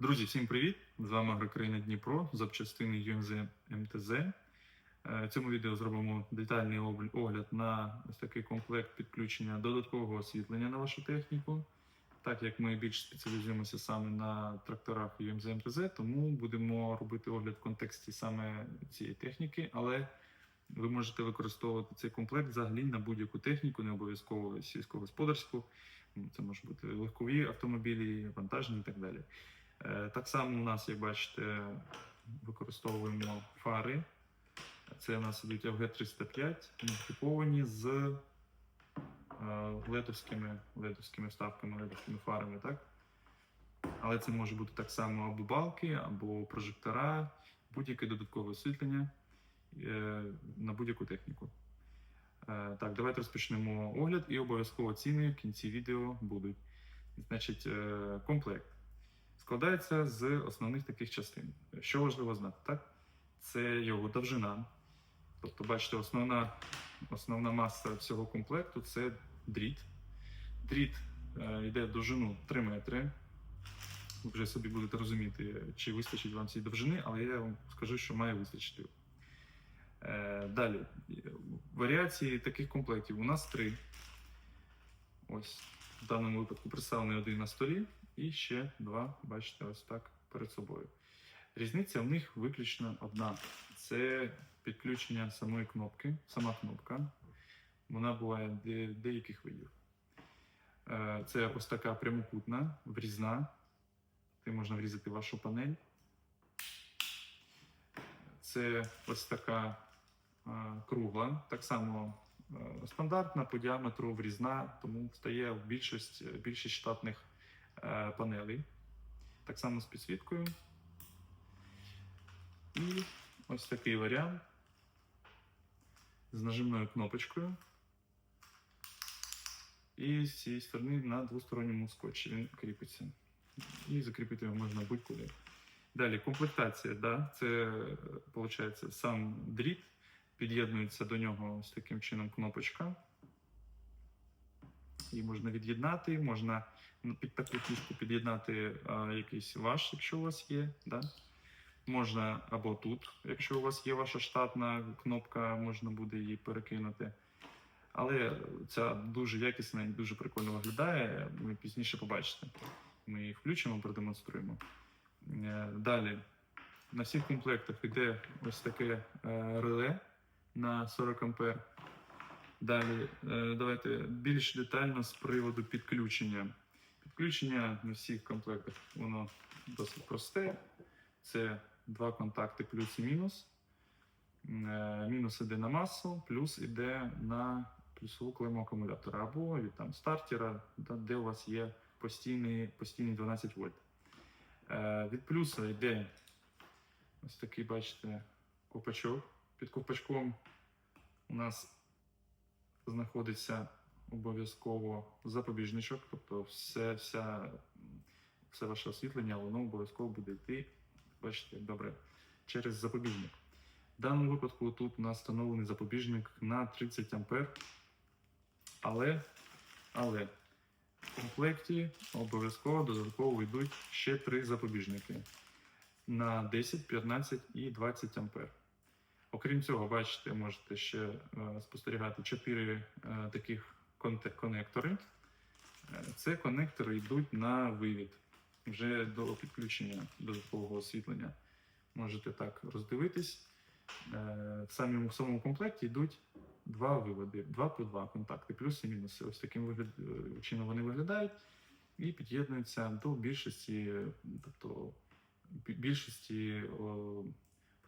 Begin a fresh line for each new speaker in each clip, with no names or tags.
Друзі, всім привіт! З вами Агрокраїна Дніпро, запчастини UMZ МТЗ. Е, В цьому відео зробимо детальний огляд на ось такий комплект підключення додаткового освітлення на вашу техніку. Так як ми більш спеціалізуємося саме на тракторах UMZ МТЗ, тому будемо робити огляд в контексті саме цієї техніки, але ви можете використовувати цей комплект взагалі на будь-яку техніку, не обов'язково сільськогосподарську. Це можуть бути легкові автомобілі, вантажні і так далі. Е, Так само у нас, як бачите, використовуємо фари. Це у нас ідуть FG305, модифіковані з е, ледовськими, ледовськими вставками, ледовськими фарами, так? Але це може бути так само або балки, або прожектора, будь-яке додаткове освітлення е, на будь-яку техніку. Так, давайте розпочнемо огляд і обов'язково ціни в кінці відео будуть. Значить, комплект складається з основних таких частин. Що важливо знати, так? Це його довжина. Тобто, бачите, основна, основна маса всього комплекту це дріт. Дріт е, йде довжину 3 метри. Ви вже собі будете розуміти, чи вистачить вам цієї довжини, але я вам скажу, що має вистачити. Е, далі. Варіації таких комплектів у нас три. Ось в даному випадку представлений один на столі, і ще два, бачите, ось так перед собою. Різниця в них виключно одна: це підключення самої кнопки, сама кнопка. Вона буває де- деяких видів. Е, Це ось така прямокутна, врізна. Ти можна врізати вашу панель. Це ось така е, кругла, так само е, стандартна по діаметру врізна, тому стає більшість, більшість штатних панелей. Так само з підсвіткою. І ось такий варіант з нажимною кнопочкою. І з цієї сторони на двосторонньому скотчі він кріпиться. І закріпити його можна будь-куди. Далі комплектація, да, це виходить сам дріт, під'єднується до нього ось таким чином кнопочка. Її можна від'єднати, можна під таку фішку під'єднати якийсь ваш, якщо у вас є. Да? Можна або тут, якщо у вас є ваша штатна кнопка, можна буде її перекинути. Але ця дуже якісна і дуже прикольно виглядає. Ми пізніше побачите. Ми її включимо, продемонструємо. Е, Далі на всіх комплектах йде ось таке е, реле на 40 ампер. Далі, е, давайте більш детально з приводу підключення. Підключення на всіх комплектах воно досить просте. Це два контакти плюс і мінус. Е, Мінус іде на масу, плюс іде на плюсову клему акумулятора або від там стартера, де у вас є постійний, постійний 12 вольт. Е, Від плюса йде ось такий, бачите, ковпачок. Під ковпачком у нас знаходиться обов'язково запобіжничок, тобто все, вся, все ваше освітлення, воно обов'язково буде йти, бачите, добре, через запобіжник. В даному випадку тут у нас встановлений запобіжник на 30 А. Але, але в комплекті обов'язково додатково йдуть ще три запобіжники на 10, 15 і 20 ампер. Окрім цього, бачите, можете ще е, спостерігати 4 е, таких конектори. Е, Це конектори йдуть на вивід вже до підключення додаткового освітлення. Можете так роздивитись. В самому, в самому комплекті йдуть два виводи, два по два контакти, плюс і мінуси. Ось таким вигляд, чином вони виглядають і під'єднуються до більшості, тобто більшості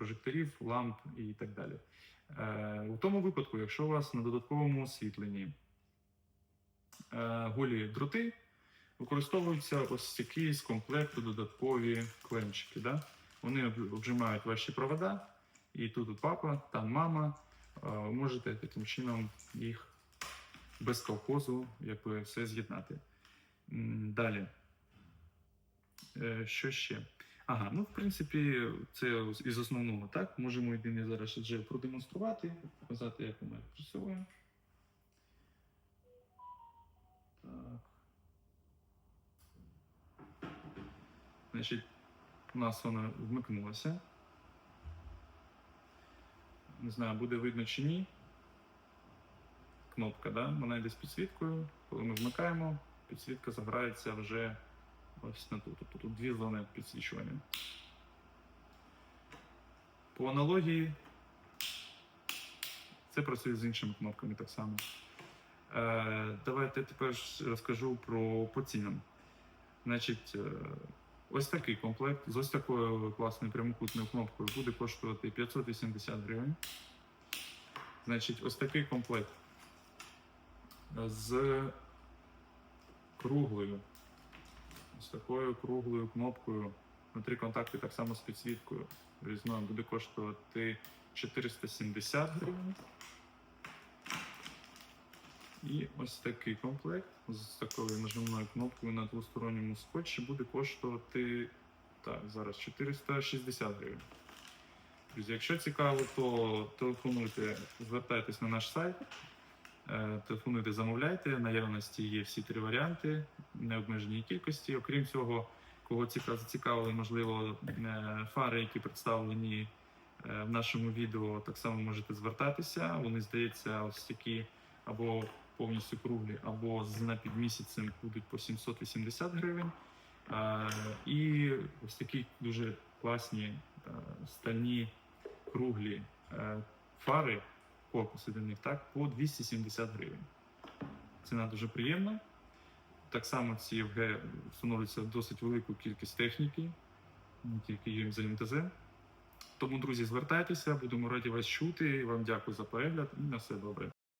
прожекторів, ламп і так далі. Е, у тому випадку, якщо у вас на додатковому освітленні е, голі дроти, використовуються ось такі з комплекту додаткові клемчики. Да? Вони обжимають ваші провода, і тут папа, там мама. Е, ви можете таким чином їх без колхозу якби все з'єднати. Далі. Що ще? Ага, ну в принципі, це із основного так. Можемо єдине зараз вже продемонструвати, показати, як воно працює. Так. Значить, У нас вона вмикнулася. Не знаю, буде видно чи ні. Кнопка, да? вона йде з підсвіткою. Коли ми вмикаємо, підсвітка заграється вже ось на тут. Тобто тут дві зони підсвічування. По аналогії це працює з іншими кнопками так само. Е, давайте тепер розкажу про по цінам. Значить, е, ось такий комплект з ось такою класною прямокутною кнопкою буде коштувати 580 гривень. Значить, ось такий комплект з круглою, з такою круглою кнопкою. Внутрі контакти так само з підсвіткою. Різною буде коштувати 470 гривень. І ось такий комплект з такою нажимною кнопкою на двосторонньому скотчі буде коштувати так, зараз 460 гривень. Друзі, якщо цікаво, то телефонуйте, звертайтесь на наш сайт, телефонуйте, замовляйте. Наявності є всі три варіанти, необмеженій кількості. Окрім цього, кого ціка- зацікавили, можливо, е, фари, які представлені е, в нашому відео, так само можете звертатися. Вони, здається, ось такі або повністю круглі, або з напівмісяцем будуть по 780 гривень. Е, І ось такі дуже класні е, стальні круглі е, фари, корпуси для них, так, по 270 гривень. Ціна дуже приємна. Так само ці ФГ встановлюється досить велику кількість техніки, не тільки за МТЗ. Тому, друзі, звертайтеся, будемо раді вас чути. Вам дякую за перегляд і на все добре.